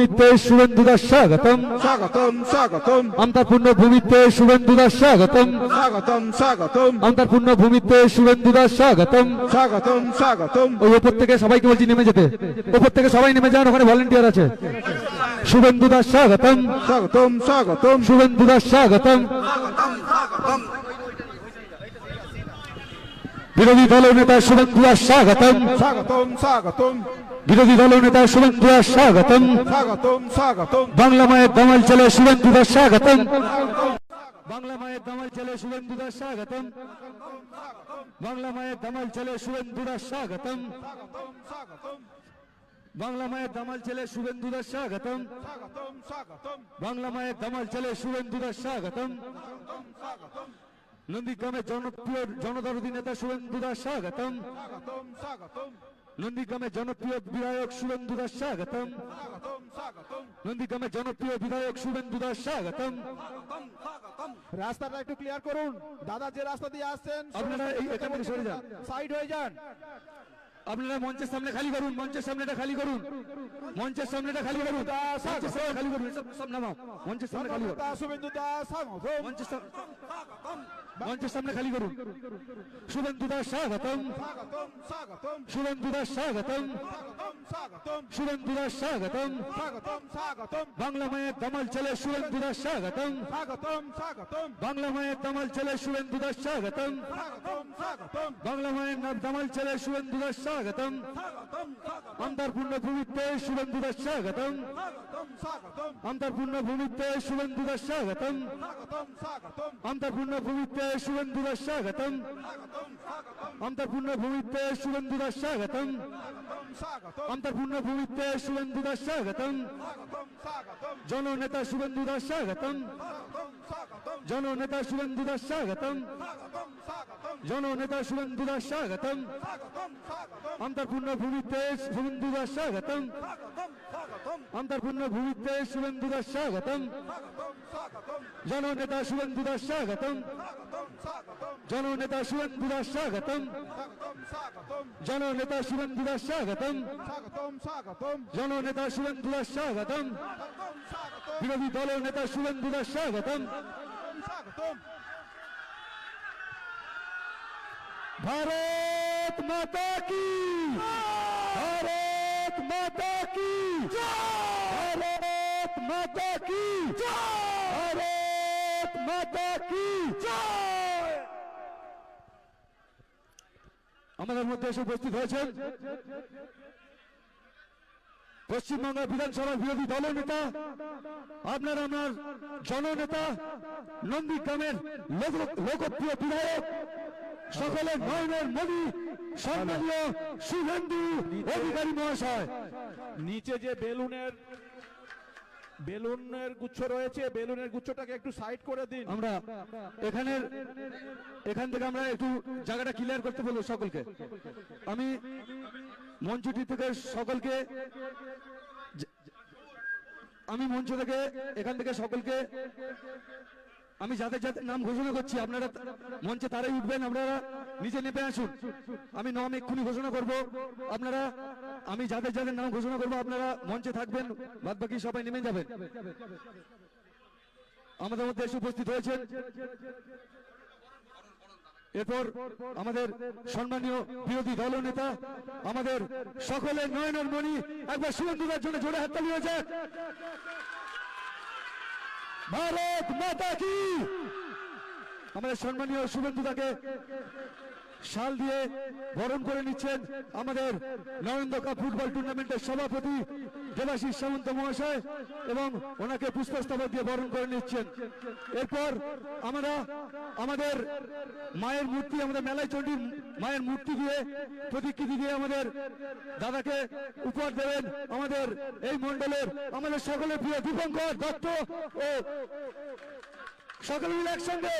ভূমিতে শুভেন্দু দাস স্বাগতম। স্বাগতম স্বাগতম। অন্তর্পূর্ণ ভূমিতে শুভেন্দু দাস স্বাগতম। স্বাগতম স্বাগতম। অন্তর্পূর্ণ ভূমিতে শুভেন্দু দাস স্বাগতম। স্বাগতম স্বাগতম। ওই ওপর থেকে সবাইকে বলছি নেমে যেতে। ওপর থেকে সবাই নেমে যান ওখানে ভলেন্টিয়ার আছে। শুভেন্দু দাস স্বাগতম স্বাগতম। স্বাগতম। শুভেন্দু দাস স্বাগতম। বিরোধী দল নেতা শুভেন্দু দাস স্বাগতম। স্বাগতম স্বাগতম। বিরোধী দল নেতা শুভেন্দু দাস স্বাগতম। স্বাগতম স্বাগতম। বাংলা মায়ের দামাল চলে শুভেন্দু স্বাগতম। বাংলা মায়ের দামাল চলে শুভেন্দু স্বাগতম। বাংলা মায়ের দামাল চলে শুভেন্দু দাস স্বাগতম। বাংলা মায়ের দামাল চলে শুভেন্দু দাস স্বাগতম বাংলা মায়ের দামাল চলে শুভেন্দু দাস স্বাগতম। নন্দীগ্রামের জনপ্রিয় জনদরদী নেতা শুভেন্দু দাস স্বাগতম। নন্দীগ্রামের জনপ্রিয় বিধায়ক শুভেন্দু দাস স্বাগতম। নন্দীগ্রামের জনপ্রিয় বিধায়ক শুভেন্দু দাস স্বাগতম। রাস্তাটা একটু ক্লিয়ার করুন। দাদা যে রাস্তা দিয়ে আসছেন আপনারা এই এখান সরে যান। সাইড হয়ে যান। আপনারা মঞ্চের সামনে খালি করুন মঞ্চের সামনেটা খালি করুন। মঞ্চের সামনেটা খালি করুন। মঞ্চের সামনে খালি করুন সব নামাও। মঞ্চের সামনে খালি করুন। শুভেন্দু দাস মঞ্চের সামনে খালি করুন। শুভেন্দু দাস স্বাগতম। শুভেন্দু দাস স্বাগতম। শুভেন্দু দাস স্বাগতম। বাংলা মায়ের দামাল চলে শুভেন্দু দাস স্বাগতম। বাংলা মায়ের দামাল চলে শুভেন্দু দাস স্বাগতম। বাংলা মায়ের দামাল চলে শুভেন্দু দাস স্বাগতম। স্বাগতম স্বাগতম অন্তর্পূর্ণ ভূমিতে শুভেন্দু দাস স্বাগতম। স্বাগতম স্বাগতম। অন্তর্পূর্ণ ভূমিতে শুভেন্দু দাস স্বাগতম। স্বাগতম স্বাগতম। অন্তর্পূর্ণ ভূমিতে শুভেন্দু দাস স্বাগতম। অন্তর্পূর্ণ ভূমিতে শুভেন্দু দাস স্বাগতম স্বাগতম। অন্তর্পূর্ণ ভূমিতে শুভেন্দু দাস স্বাগতম। স্বাগতম স্বাগতম। জননেতা শুভেন্দু দাস স্বাগতম জননেতা শুভেন্দু দাস স্বাগতম। জননেতা শুভেন্দু দাস স্বাগতম জননেতা শুভেন্দু স্বাগতম। স্বাগতম স্বাগতম। জননেতা শুভেন্দু দাস স্বাগতম স্বাগতম স্বাগতম। জননেতা শুভেন্দু দাস স্বাগতম। স্বাগতম স্বাগতম। জননেতা শুভেন্দু দাস স্বাগতম। স্বাগতম স্বাগতম। বিরোধী দলের নেতা শুভেন্দু দাস স্বাগতম। স্বাগতম ভারত মাতা কি? ভারত মাতা কি? ভারত মাতা কি? আমাদের মধ্যে এসে উপস্থিত হয়েছেন পশ্চিমবঙ্গ বিধানসভার বিরোধী দলের নেতা, আপনার আমার জননেতা, নন্দীগ্রামের লোক- লোকপ্রিয় বিধায়ক সকলের নয়নের মণি সম্মানীয় শুভেন্দু অধিকারী মহাশয়। নিচে যে বেলুনের বেলুনের গুচ্ছ রয়েছে বেলুনের গুচ্ছটাকে একটু সাইড করে দিন। আমরা এখানের এখান থেকে আমরা একটু জায়গাটা ক্লিয়ার করতে বলব সকলকে। আমি মঞ্চটি থেকে সকলকে আমি মঞ্চ থেকে এখান থেকে সকলকে আমি যাদের যাদের নাম ঘোষণা করছি, আপনারা মঞ্চে তারাই উঠবেন, আপনারা নিচে নেমে আসুন। আমি নাম এক্ষুনি ঘোষণা করব। আপনারা, আমি যাদের যাদের নাম ঘোষণা করব, আপনারা মঞ্চে থাকবেন বাদ বাকি সবাই নেমে যাবেন। আমাদের মধ্যে এসে উপস্থিত হয়েছেন। এরপর আমাদের সম্মানীয় বিরোধী দল নেতা, আমাদের সকলের নয়নের মণি, একবার শুভেন্দুদার জন্য জোরে হাততালি হয়েছে। ভারত মাতা কি? আমাদের সম্মানীয় শুভেন্দু তাকে শাল দিয়ে বরণ করে নিচ্ছেন আমাদের নরেন্দ্র কাপ ফুটবল টুর্নামেন্টের সভাপতি দেবাশিস সামন্ত মহাশয় এবং ওনাকে পুষ্পস্তবক দিয়ে বরণ করে নিচ্ছেন। এরপর আমরা আমাদের মায়ের মূর্তি, আমাদের মেলায় চণ্ডী মায়ের মূর্তি দিয়ে প্রতিকৃতি দিয়ে আমাদের দাদাকে উপহার দেবেন আমাদের এই মণ্ডলের আমাদের সকলের প্রিয় দীপঙ্কর দত্ত ও সকলে মিলে একসঙ্গে।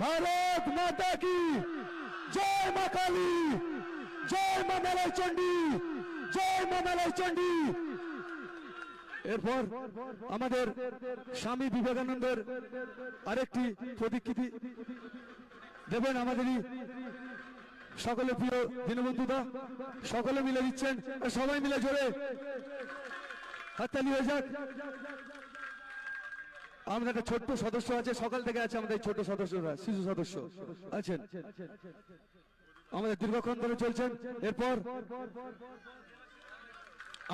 ভারত মাতা কি? জয় মা কালী, জয় মা মেলাই চণ্ডী। জয় মা মেলাই চণ্ডী। এরপর আমাদের স্বামী বিবেকানন্দের আরেকটি প্রতিকৃতি দেবেন আমাদেরই সকলে প্রিয় দীনবন্ধুদা, সকলে মিলে দিচ্ছেন, সবাই মিলে জোরে। হাততালি হয়ে যাক। আমাদের একটা ছোট্ট সদস্য আছে, সকাল থেকে আছে আমাদের ছোট্ট সদস্যরা, শিশু সদস্য আছেন। আমাদের দীর্ঘক্ষণ ধরে চলছেন। এরপর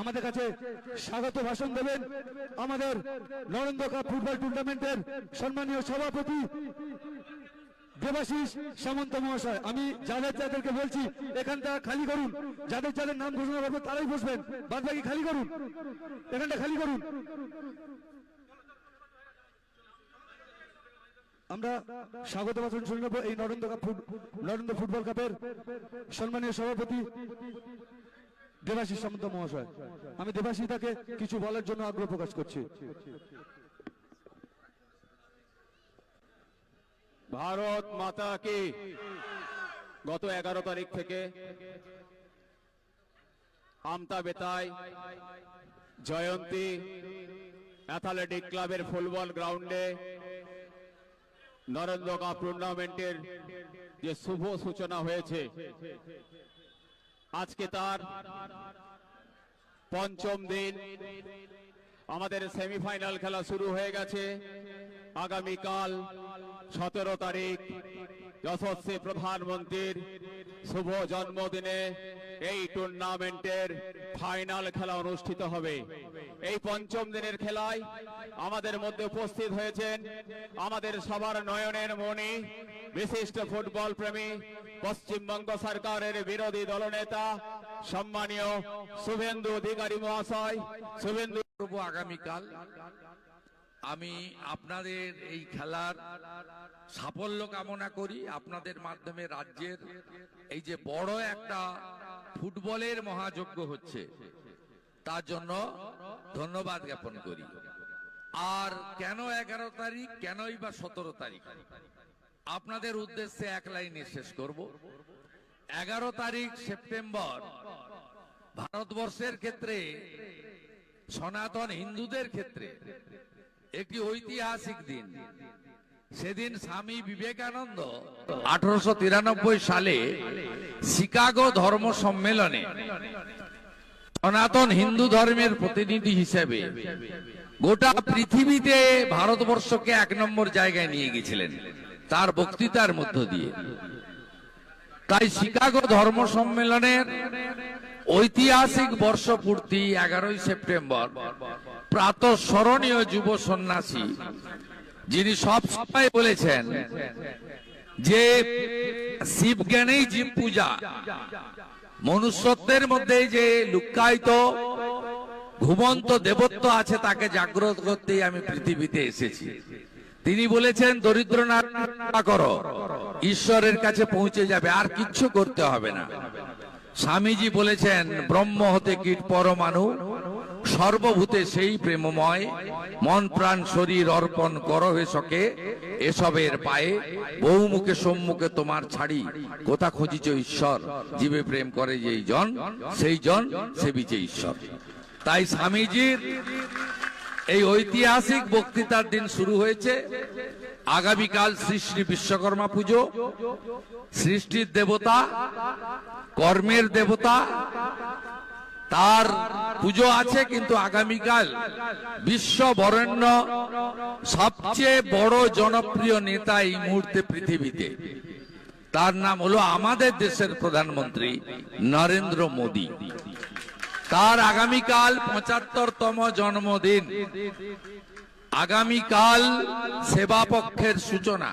আমাদের কাছে স্বাগত ভাষণ দেবেন আমাদের নরেন্দ্র কাপ ফুটবল টুর্নামেন্টের সম্মানীয় সভাপতি দেবাশিস সামন্ত মহাশয়। আমি যাদের যাদেরকে বলছি, এখানটা খালি করুন। যাদের যাদের নাম ঘোষণা করব, তারাই বসবেন। বাদ বাকি খালি করুন। এখানটা খালি করুন। আমরা স্বাগত ভাষণ শুনে নেব এই নরেন্দ্র কাপ নরেন্দ্র ফুটবল কাপের সম্মানীয় সভাপতি দেবাশিস সামন্ত মহাশয়, আমি দেবাশিস তাকে কিছু বলার জন্য আগ্রহ প্রকাশ করছি। ভারত মাতা কি? গত এগারো তারিখ থেকে আমতা বেতায় জয়ন্তী, অ্যাথলেটিক ক্লাবের ফুটবল গ্রাউন্ডে নরেন্দ্র কাপ টুর্নামেন্টের যে শুভ সূচনা হয়েছে আজকে তার পঞ্চম দিন। আমাদের সেমিফাইনাল খেলা শুরু হয়ে গেছে। আগামীকাল সতেরো তারিখ যশস্বী প্রধানমন্ত্রীর শুভ জন্মদিনে এই টুর্নামেন্টের ফাইনাল খেলা অনুষ্ঠিত হবে। এই পঞ্চম দিনের খেলায় আমাদের মধ্যে উপস্থিত হয়েছেন আমাদের সবার নয়নের মণি, বিশিষ্ট ফুটবল প্রেমী, পশ্চিমবঙ্গ সরকারের বিরোধী দলনেতা, সম্মানীয় শুভেন্দু অধিকারী মহাশয়। শুভেন্দু আগামীকাল। আমি আপনাদের এই খেলার সাফল্য কামনা করি। আপনাদের মাধ্যমে রাজ্যের এই যে বড় একটা ফুটবলের মহাযজ্ঞ হচ্ছে। তার জন্য ধন্যবাদ জ্ঞাপন করি। আর কেন এগারো তারিখ, কেনই বা সতেরো তারিখ? আপনাদের উদ্দেশ্যে এক লাইনে শেষ করব। এগারো তারিখ সেপ্টেম্বর, ভারতবর্ষের ক্ষেত্রে, সনাতন হিন্দুদের ক্ষেত্রে একটি ঐতিহাসিক দিন। সেদিন স্বামী বিবেকানন্দ আঠারোশো তিরানব্বই সালে শিকাগো ধর্ম সম্মেলনে সনাতন হিন্দু ধর্মের প্রতিনিধি হিসেবে গোটা পৃথিবীতে ভারতবর্ষকে এক নম্বর জায়গায় নিয়ে গেছিলেন। তার বক্তৃতার মধ্য দিয়ে। তাই শিকাগো ধর্ম সম্মেলনের ঐতিহাসিক বর্ষপূর্তি এগারোই সেপ্টেম্বর প্রাতঃস্মরণীয় যুব সন্ন্যাসী, যিনি সব সময় বলেছেন যে শিব জ্ঞানেই জীব পূজা। মনুষ্যত্বের মধ্যে যে লুকায়িত ঘুমন্ত দেবত্ব আছে তাকে জাগ্রত করতেই আমি পৃথিবীতে এসেছি। তিনি বলেছেন দরিদ্র না করো, ঈশ্বরের কাছে পৌঁছে যাবে, আর কিচ্ছু করতে হবে না। স্বামীজি বলেছেন, ব্রহ্ম হতে কীট পরমাণু সর্বভূতে সেই প্রেমময়, মন প্রাণ শরীর অর্পণ কর হে সকে এসবের পায়ে বহুমুখে সম্মুখে তোমার ছাড়ি, কোথা খুঁজিছ ঈশ্বর? জীবে প্রেম করে যেই জন, সেই জন সেবিছে ঈশ্বর। তাই স্বামীজির এই ঐতিহাসিক বক্তৃতার দিন শুরু হয়েছে। আগামীকাল শ্রী শ্রী বিশ্বকর্মা পুজো। সৃষ্টির দেবতা, কর্মের দেবতা তার পুজো আছে কিন্তু আগামীকাল বিশ্ব বরেণ্য সবচেয়ে বড় জনপ্রিয় নেতা এই মুহূর্তে পৃথিবীতে। তার নাম হলো আমাদের দেশের প্রধানমন্ত্রী নরেন্দ্র মোদী। তার আগামীকাল পঁচাত্তরতম জন্মদিন। আগামীকাল সেবা পক্ষের সূচনা।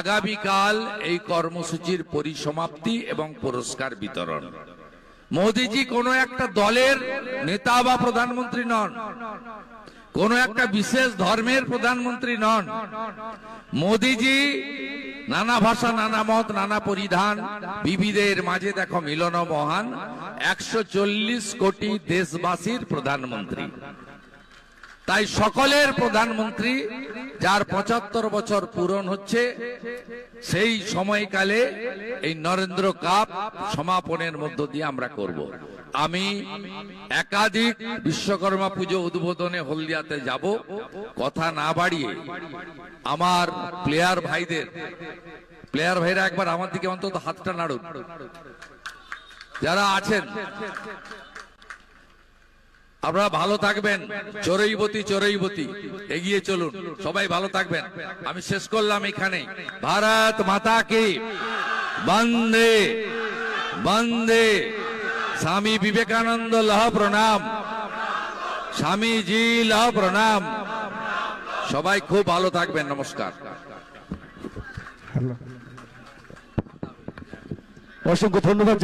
আগামীকাল এই কর্মসূচির পরিসমাপ্তি এবং পুরস্কার বিতরণ। মোদিজি কোন একটা দলের নেতা বা প্রধানমন্ত্রী নন। কোন একটা বিশেষ ধর্মের প্রধানমন্ত্রী নন। মোদিজি নানা ভাষা, নানা মত, নানা পরিধান, বিবিদের মাঝে দেখো মিলন মহান। একশো চল্লিশ কোটি দেশবাসীর প্রধানমন্ত্রী। তাই সকলের প্রধানমন্ত্রী, যার পঁচাত্তর বছর পূরণ হচ্ছে, সেই সময়কালে এই নরেন্দ্র কাপ সমাপনের মধ্য দিয়ে আমরা করব। আমি একাধিক বিশ্বকর্মা পুজো উদ্বোধনে হলদিয়াতে যাব। কথা না বাড়িয়ে আমার প্লেয়ার ভাইদের, প্লেয়ার ভাইরা একবার আমার দিকে অন্তত হাতটা নাড়ুন। যারা আছেন আপনারা ভালো থাকবেন। চড়ইবতী চড়ইবতী এগিয়ে চলুন। সবাই ভালো থাকবেন। আমি শেষ করলাম এখানে। ভারত মাতা কি বন্দে। বন্দে। স্বামী বিবেকানন্দ লহ প্রণাম। স্বামীজি লহ প্রণাম। সবাই খুব ভালো থাকবেন। নমস্কার। অসংখ্য ধন্যবাদ